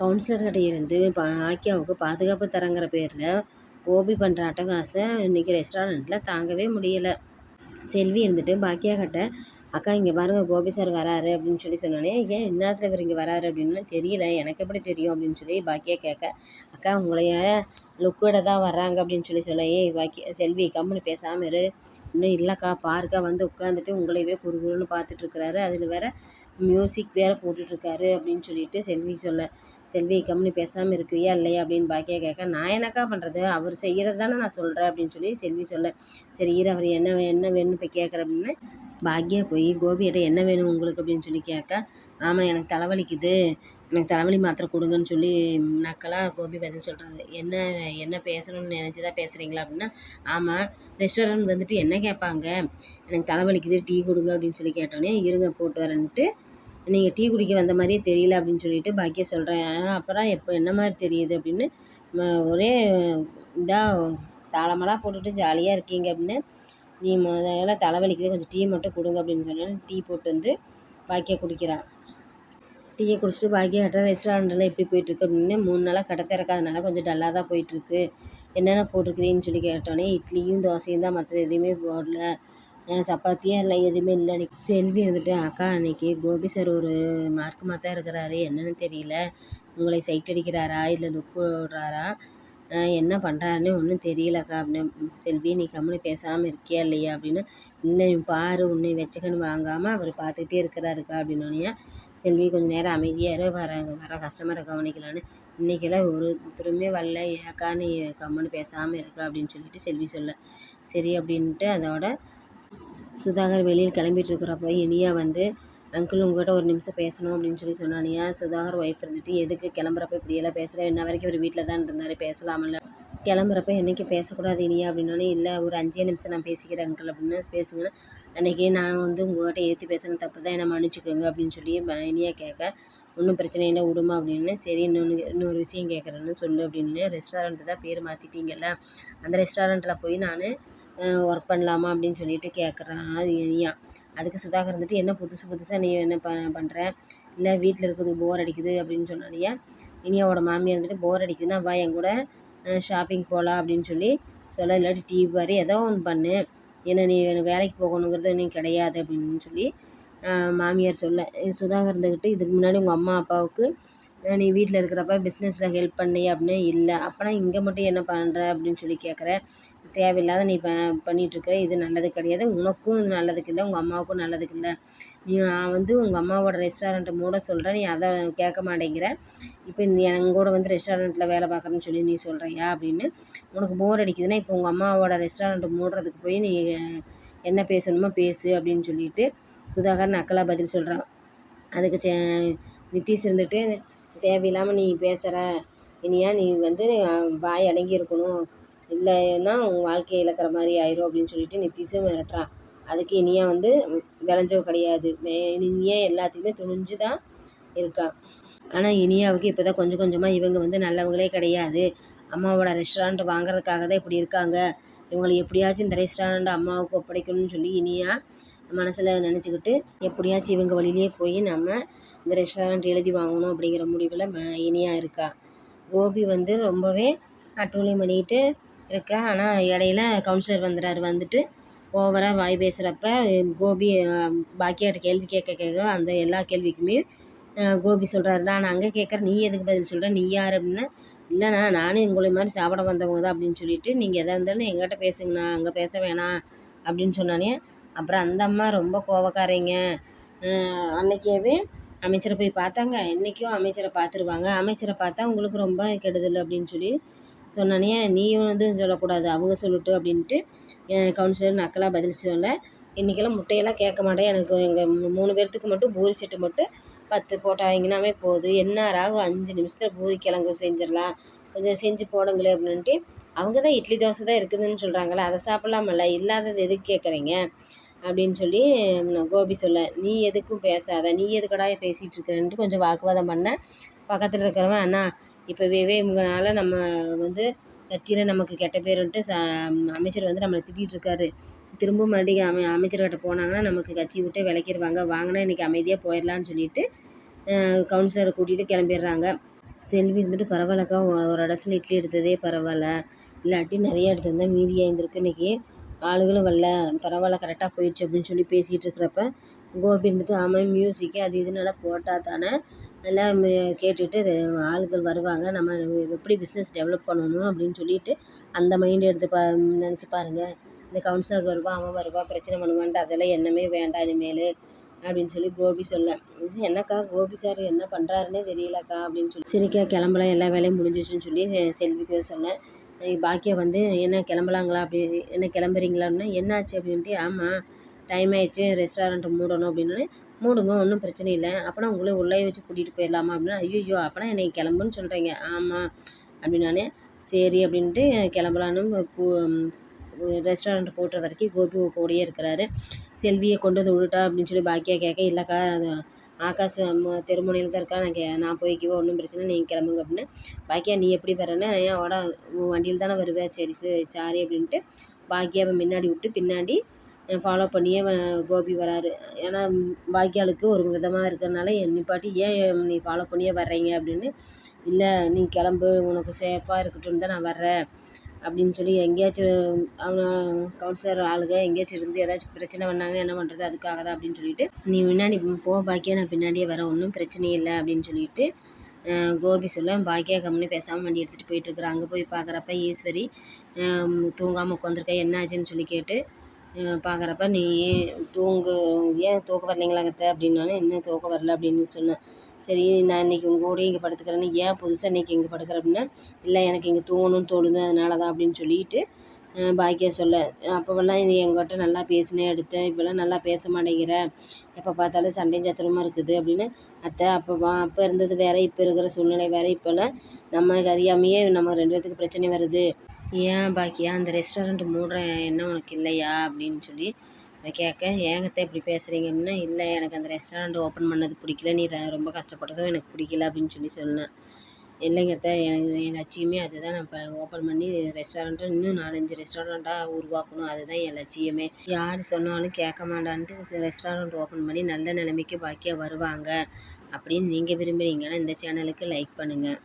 கவுன்சிலர்கிட்ட இருந்து பாக்கியாவுக்கு பாதுகாப்பு தரங்கிற பேரில் கோபி பண்ணுற அட்டகாசம் இன்றைக்கி ரெஸ்டாரண்ட்டில் தாங்கவே முடியலை. செல்வி இருந்துட்டு பாக்கியா கிட்ட அக்கா இங்கே பாருங்க கோபி சார் வராரு அப்படின்னு சொல்லி சொன்னோடனே ஏன் இந்நேரத்தில் இவர் இங்கே வராரு? அப்படின்னு தெரியல. எனக்கு எப்படி தெரியும் அப்படின்னு சொல்லி பாக்கியா கேட்க அக்கா உங்களைய லுக்கோட தான் வர்றாங்க அப்படின்னு சொல்லி சொல்ல ஏய் பாக்கியா செல்வி கம்முன்னு பேசாமல் இரு. இன்னும் இல்லைக்கா பாருக்கா வந்து உட்காந்துட்டு உங்களையவே குறுகுறுன்னு பார்த்துட்ருக்குறாரு அதில் வேற மியூசிக் வேற போட்டுட்ருக்காரு அப்படின்னு சொல்லிட்டு செல்வி சொல்ல செல்வி கம்முன்னு பேசாமல் இருக்கிறியா இல்லையா? அப்படின்னு பாக்கியா கேட்க நான் என்னக்கா பண்ணுறது அவர் செய்கிறது தானே நான் சொல்கிறேன் அப்படின்னு சொல்லி செல்வி சொல்ல சரி இரு அவர் என்ன என்ன வேணும்னு போய் கேட்குற அப்படின்னு பாக்யா போய் கோபிகிட்ட என்ன வேணும் உங்களுக்கு? அப்படின்னு சொல்லி கேட்க ஆமாம் எனக்கு தலைவலிக்குது. எனக்கு தலைவலி மாத்திரை கொடுங்கன்னு சொல்லி நக்கலாக கோபி பதில் சொல்கிறாரு என்ன என்ன பேசணும்னு நினச்சி தான் பேசுகிறீங்களா அப்படின்னா ஆமாம் ரெஸ்டாரண்ட் வந்துட்டு என்ன கேட்பாங்க எனக்கு தலைவலிக்குது டீ கொடுங்க அப்படின்னு சொல்லி கேட்டோன்னே இருங்க போட்டு வரேன்ட்டு. நீங்கள் டீ குடிக்க வந்த மாதிரியே தெரியல அப்படின்னு சொல்லிட்டு பாக்கிய சொல்கிறேன் அப்புறம் எப்போ என்ன மாதிரி தெரியுது? அப்படின்னு ஒரே இதாக தாளமெல்லாம் போட்டுட்டு ஜாலியாக இருக்கீங்க அப்படின்னு நீ முதல்ல தலைவலிக்குது கொஞ்சம் டீ மட்டும் கொடுங்க அப்படின்னு சொன்னேன். டீ போட்டு வந்து பாக்கியா குடிக்கிறான் டீயை குடிச்சிட்டு பாக்கியா கேட்டால் ரெஸ்டாரண்ட்டில் எப்படி போயிட்டுருக்கு அப்படின்னு மூணு நாளாக கடை திறக்காதனால கொஞ்சம் டல்லாக தான் போயிட்டுருக்கு என்னென்ன போட்டிருக்கிறீன்னு சொல்லி கேட்டோன்னே இட்லியும் தோசையும் தான் மற்ற எதுவுமே போடல. சப்பாத்தியும் இல்லை எதுவுமே இல்லை. அன்றைக்கி செல்வி இருந்துட்டு அக்கா அன்னைக்கு கோபி சார் ஒரு மார்க்கமாக தான் இருக்கிறாரு என்னன்னு தெரியல. உங்களை சைட் அடிக்கிறாரா? இல்லை லுக் விடுறாரா என்ன பண்ணுறாருன்னு ஒன்றும் தெரியலக்கா. அப்படின்னு செல்வி நீ கம்முனு பேசாமல் இருக்கியா இல்லையா அப்படின்னு. இல்லை நீ பாரு உன்னை வச்சுக்கன்னு வாங்காமல் அவர் பார்த்துக்கிட்டே இருக்கிறாருக்கா அப்படின்னோடனே செல்வி கொஞ்சம் நேரம் அமைதியாக இரு வர வர கஸ்டமரை கவனிக்கலான்னு. இன்றைக்கெல்லாம் ஒருத்தருமே வரல ஏக்கா நீ கம்முன்னு பேசாமல் இருக்கா அப்படின்னு சொல்லிட்டு செல்வி சொல்ல. சரி அப்படின்ட்டு அதோட சுதாகர் வெளியில் கிளம்பிட்டு இருக்கிறப்ப இனியா வந்து அங்கிள் உங்ககிட்ட ஒரு நிமிஷம் பேசணும் அப்படின்னு சொல்லி சொன்னானியா சுதாகர் ஒய்ஃப் இருந்துட்டு எதுக்கு கிளம்புறப்ப இப்படியெல்லாம் பேசுகிறேன் இன்ன வரைக்கும் ஒரு வீட்டில் தான் இருந்தார் பேசலாமல்ல கிளம்புறப்ப என்னைக்கு பேசக்கூடாது இனியா அப்படின்னோடனே இல்லை ஒரு அஞ்சே நிமிஷம் நான் பேசிக்கிறேன் அங்கிள் அப்படின்னு பேசுங்கன்னா. அன்றைக்கி நான் வந்து உங்கள்கிட்ட ஏற்றி பேசின தப்பு தான் என்னை மன்னிச்சுக்கோங்க அப்படின்னு சொல்லி இனியா கேட்க ஒன்றும் பிரச்சனை இல்லை விடுமா அப்படின்னு. சரி இன்னொன்று இன்னொரு விஷயம் கேட்குறேன்னு சொல்லு அப்படின்னு. ரெஸ்டாரண்ட்டு தான் பேர் மாற்றிட்டீங்கல்ல அந்த ரெஸ்டாரண்ட்டில் போய் நான் ஒர்க் பண்ணலாமா அப்படின்னு சொல்லிட்டு கேட்குறான் இனியா. அதுக்கு சுதாகர் இருந்துட்டு என்ன புதுசு புதுசாக நீ என்ன ப பண்ணுற இல்லை வீட்டில் இருக்கிறது போர் அடிக்குது அப்படின்னு சொன்னானியா இனியாவோட மாமியார் இருந்துட்டு போர் அடிக்குதுன்னா வா என் கூட ஷாப்பிங் போகலாம் அப்படின்னு சொல்லி சொல்ல இல்லாட்டி டிவி பாரு ஏதோ ஒன்று பண்ணு. ஏன்னா நீ எனக்கு வேலைக்கு போகணுங்கிறது நீ கிடையாது அப்படின்னு சொல்லி மாமியார் சொல்ல. சுதாகர் இருந்துக்கிட்டு இதுக்கு முன்னாடி உங்கள் அம்மா அப்பாவுக்கு நீ வீட்டில் இருக்கிறப்ப பிஸ்னஸில் ஹெல்ப் பண்ணி அப்படின்னு இல்லை. அப்போனா இங்கே மட்டும் என்ன பண்ணுற அப்படின்னு சொல்லி கேட்குற தேவையில்லாத நீ ப பண்ணிகிட்ருக்க இது நல்லது கிடையாது. உனக்கும் இது நல்லதுக்கு இல்லை உங்கள் அம்மாவுக்கும் நல்லதுக்கு இல்லை நீ நான் வந்து உங்கள் அம்மாவோட ரெஸ்டாரண்ட்டை மூட சொல்கிறேன் நீ அதை கேட்க மாட்டேங்கிற. இப்போ நீ எங்கூட வந்து ரெஸ்டாரண்ட்டில் வேலை பார்க்குறேன்னு சொல்லி நீ சொல்கிறியா அப்படின்னு உனக்கு போர் அடிக்குதுன்னா இப்போ உங்கள் அம்மாவோட ரெஸ்டாரண்ட்டை மூடுறதுக்கு போய் நீ என்ன பேசணுமோ பேசு அப்படின்னு சொல்லிட்டு சுதாகர் நக்கலாக பதில் சொல்கிறான் அதுக்கு சே நிதிஷ் இருந்துட்டு தேவையில்லாமல் நீ பேசுகிற இனியா நீ வந்து வாய் அடங்கி இருக்கணும். இல்லைன்னா உன் வாழ்க்கையை இழக்கிற மாதிரி ஆயிரும் அப்படின்னு சொல்லிட்டு நித்திஷும் மிரட்டுறான் அதுக்கு இனியா வந்து விளைஞ்சவ கிடையாது. இனியா எல்லாத்தையுமே துணிஞ்சு தான் இருக்கா. ஆனால் இனியாவுக்கு இப்போ தான் கொஞ்சம் கொஞ்சமாக இவங்க வந்து நல்லவங்களே கிடையாது. அம்மாவோட ரெஸ்டாரண்ட் வாங்குறதுக்காக தான் இப்படி இருக்காங்க. இவங்களை எப்படியாச்சும் இந்த ரெஸ்டாரண்ட் அம்மாவுக்கு ஒப்படைக்கணும்னு சொல்லி இனியா மனசில் நினச்சிக்கிட்டு எப்படியாச்சும் இவங்க வழியிலே போய் நம்ம இந்த ரெஸ்டாரண்ட் எழுதி வாங்கணும் அப்படிங்கிற முடிவில் ம- இனியா இருக்கா. கோபி வந்து ரொம்பவே அட்டூழியம் பண்ணிக்கிட்டு இருக்கேன். ஆனால் இடையில கவுன்சிலர் வந்துடுறாரு வந்துட்டு ஓவராக வாய் பேசுகிறப்ப கோபி பாக்கியாட்ட கேள்வி கேட்க கேட்க அந்த எல்லா கேள்விக்குமே கோபி சொல்கிறாரு நான் அங்கே கேட்குறேன். நீ எதுக்கு பதில் சொல்கிற நீ யார் அப்படின்னா? இல்லைண்ணா நானும் உங்களை மாதிரி சாப்பிட வந்தவங்க தான் அப்படின்னு சொல்லிட்டு நீங்கள் எதாக இருந்தாலும் எங்கிட்ட பேசுங்கண்ணா அங்கே பேச வேணாம் அப்படின்னு சொன்னானே அப்புறம் அந்த அம்மா ரொம்ப கோவக்காரங்க. அஹ், அன்னைக்கேவே அமைச்சரை போய் பார்த்தாங்க. இன்றைக்கும் அமைச்சரை பார்த்துருவாங்க. அமைச்சரை பார்த்தா உங்களுக்கு ரொம்ப கெடுதல் அப்படின்னு சொல்லி சொன்னானே நீயும் வந்து சொல்லக்கூடாது அவங்க சொல்லட்டும் அப்படின்ட்டு கவுன்சிலர் நக்கலாக பதில் சொல்ல இன்றைக்கெல்லாம் முட்டையெல்லாம் கேட்க மாட்டேன். எனக்கு எங்கள் மூணு பேர்த்துக்கு மட்டும் பூரி செட்டு மட்டும் பத்து போட்டாங்கன்னாவே போதும். என்ன ராகும் அஞ்சு நிமிஷத்தில் பூரி கிழங்கு செஞ்சிடலாம். கொஞ்சம் செஞ்சு போடுங்களேன் அப்படின்ட்டு அவங்க தான் இட்லி தோசை தான் இருக்குதுன்னு சொல்கிறாங்களே அதை சாப்பிட்லாமல்ல? இல்லாதது எதுக்கு கேட்குறீங்க? அப்படின்னு சொல்லி கோபி சொல்ல நீ எதுக்கும் பேசாத நீ எதுக்கடா பேசிகிட்டு இருக்கிறன்ட்டு கொஞ்சம் வாக்குவாதம் பண்ண. பக்கத்தில் இருக்கிறவன் அண்ணா இப்போவே இவங்கனால நம்ம வந்து கட்சியில் நமக்கு கெட்ட பேருன்ட்டு ச அமைச்சர் வந்து நம்மளை திட்டிகிட்டு இருக்காரு. திரும்ப மறுபடியும் அமை அமைச்சர்கிட்ட போனாங்கன்னா நமக்கு கட்சி விட்டு விளக்கிடுவாங்க வாங்கினா இன்றைக்கி அமைதியாக போயிடலான்னு சொல்லிட்டு கவுன்சிலரை கூட்டிகிட்டு கிளம்பிடுறாங்க. செல்வி இருந்துட்டு பரவாயில்லக்கா ஒரு இடத்துல இட்லி எடுத்ததே பரவாயில்ல. இல்லாட்டி நிறைய எடுத்திருந்தா மீதியாக இருந்திருக்கு இன்னைக்கு. ஆளுகளும் வரல. பரவாயில்ல கரெக்டாக போயிடுச்சு அப்படின்னு சொல்லி பேசிகிட்டு இருக்கிறப்ப கோபி இருந்துட்டு ஆமாம் மியூசிக்கு அது இதனால போட்டால் தானே நல்லா கேட்டுட்டு ஆளுகள் வருவாங்க. நம்ம எப்படி பிஸ்னஸ் டெவலப் பண்ணணும் அப்படின்னு சொல்லிட்டு அந்த மைண்ட் எடுத்து பா நினச்சி பாருங்கள் இந்த கவுன்சிலர் வருவான் அவன் வருவான் பிரச்சனை பண்ணுவான்ட்டு அதெல்லாம் எண்ணமே வேண்டாம் இனிமேல் அப்படின்னு சொல்லி கோபி சொல்ல. இது என்னக்கா கோபி சார் என்ன பண்ணுறாருன்னே தெரியலக்கா அப்படின்னு சொல்லி. சரிக்கா கிளம்பலாம். எல்லா வேலையும் முடிஞ்சிச்சுன்னு சொல்லி செ- செல்விக்கு சொன்னேன். பாக்கியா வந்து என்ன கிளம்பலாங்களா அப்படி என்ன கிளம்புறீங்களான்னு. என்னாச்சு அப்படின்ட்டு ஆமாம் டைம் ஆயிடுச்சு. ரெஸ்டாரண்ட் மூடணும் அப்படின்னு. மூடுங்க ஒன்றும் பிரச்சனை இல்லை. அப்போனா உங்களை உள்ளே வச்சு கூட்டிகிட்டு போயிடலாமா அப்படின்னா ஐயோ அப்போனா என்னை கிளம்புன்னு சொல்கிறீங்க ஆமாம் அப்படின்னானே சரி அப்படின்ட்டு கிளம்பலான்னு ரெஸ்டாரண்ட் போட்டுற வரைக்கும் கோபி கூடயே இருக்கிறாரு. செல்வியை கொண்டு வந்து விட்டுட்டா அப்படின்னு சொல்லி பாக்கியா கேட்க இல்லைக்கா அது ஆகாஷ் தெருமுனையில் தான் இருக்கா நான் கே நான் போய்க்குவேன் ஒன்றும் பிரச்சனை இல்லை, நீங்கள் கிளம்புங்க அப்படின்னு. பாக்கியா நீ எப்படி வரேன்னா ஏன் ஓட உன் வண்டியில் தானே வருவேன் சரி சரி சாரி அப்படின்ட்டு பாக்கியாவை முன்னாடி விட்டு பின்னாடி ஃபாலோ பண்ணியே கோபி வராரு. ஏன்னா வாய்க்காலுக்கு ஒரு விதமாக இருக்கிறனால நிப்பாட்டி ஏன் நீ ஃபாலோ பண்ணியே வர்றீங்க? அப்படின்னு. இல்லை நீ கிளம்பு உனக்கு சேஃபாக இருக்கட்டும் தான் நான் வர்றேன். அப்படின்னு சொல்லி எங்கேயாச்சும் அவங்க கவுன்சிலர் ஆளுங்க எங்கேயாச்சும் இருந்து ஏதாச்சும் பிரச்சனை பண்ணாங்கன்னா என்ன பண்ணுறது அதுக்காக தான் அப்படின்னு சொல்லிட்டு நீ முன்னாடி போ பாக்கியா நான் பின்னாடியே வரேன். ஒன்றும் பிரச்சனை இல்லை. அப்படின்னு சொல்லிட்டு கோபி சொல்ல பாக்கியா கம்முன்னு பேசாமல் வண்டி எடுத்துகிட்டு போயிட்டுருக்குற அங்கே போய் பார்க்குறப்ப ஈஸ்வரி தூங்காமல் உட்காந்துருக்க என்ன ஆச்சுன்னு சொல்லி கேட்டு பார்க்குறப்ப நீ ஏன் தூங்கு ஏன் தூக்க வரலைங்களாங்கத்த அப்படின்னாலே என்ன தூக்க வரல? அப்படின்னு சொன்னேன் சரி நான் இன்றைக்கி உங்கள் கூடயே இங்கே படுத்துக்கிறேன்னு ஏன் புதுசாக இன்றைக்கி இங்கே படுக்கிற? அப்படின்னா இல்லை எனக்கு இங்கே தூங்கணும்னு தோணுது அதனால தான் அப்படின்னு சொல்லிட்டு பாக்கியா சொல்ல அப்போவெல்லாம் நீ எங்கிட்ட நல்லா பேசினே எடுத்தேன் இப்போல்லாம் நல்லா பேச மாட்டேங்கிற எப்போ பார்த்தாலும் சண்டையும் சச்சரமாக இருக்குது அப்படின்னு அத்தை அப்போ அப்போ இருந்தது வேறு இப்போ இருக்கிற சூழ்நிலை வேறு இப்போல்லாம் நம்மளுக்கு அறியாமையே நம்ம ரெண்டு பேர்த்துக்கு பிரச்சனை வருது. ஏன் பாக்கியா அந்த ரெஸ்டாரண்ட் மூடுற எண்ணம் உனக்கு இல்லையா? அப்படின்னு சொல்லி நான் கேட்க ஏங்கத்த இப்படி பேசுகிறீங்க அப்படின்னா இல்லை எனக்கு அந்த ரெஸ்டாரண்ட் ஓப்பன் பண்ணது பிடிக்கல. நீ ர- ரொம்ப கஷ்டப்பட்டதும் எனக்கு பிடிக்கல. அப்படின்னு சொல்லி சொன்னேன் இல்லைங்கத்த எனக்கு என் லட்சியமே அதுதான். நான் இப்போ ஓப்பன் பண்ணி ரெஸ்டாரண்ட்டு இன்னும் நாலஞ்சு ரெஸ்டாரண்ட்டாக உருவாக்கணும். அதுதான் என் லட்சியமே. யார் சொன்னாலும் கேட்க மாட்டான்ட்டு ரெஸ்டாரண்ட் ஓப்பன் பண்ணி நல்ல நிலைமைக்கு பாக்கியாக வருவாங்க. அப்படின்னு நீங்கள் விரும்புகிறீங்கன்னா இந்த சேனலுக்கு லைக் பண்ணுங்கள்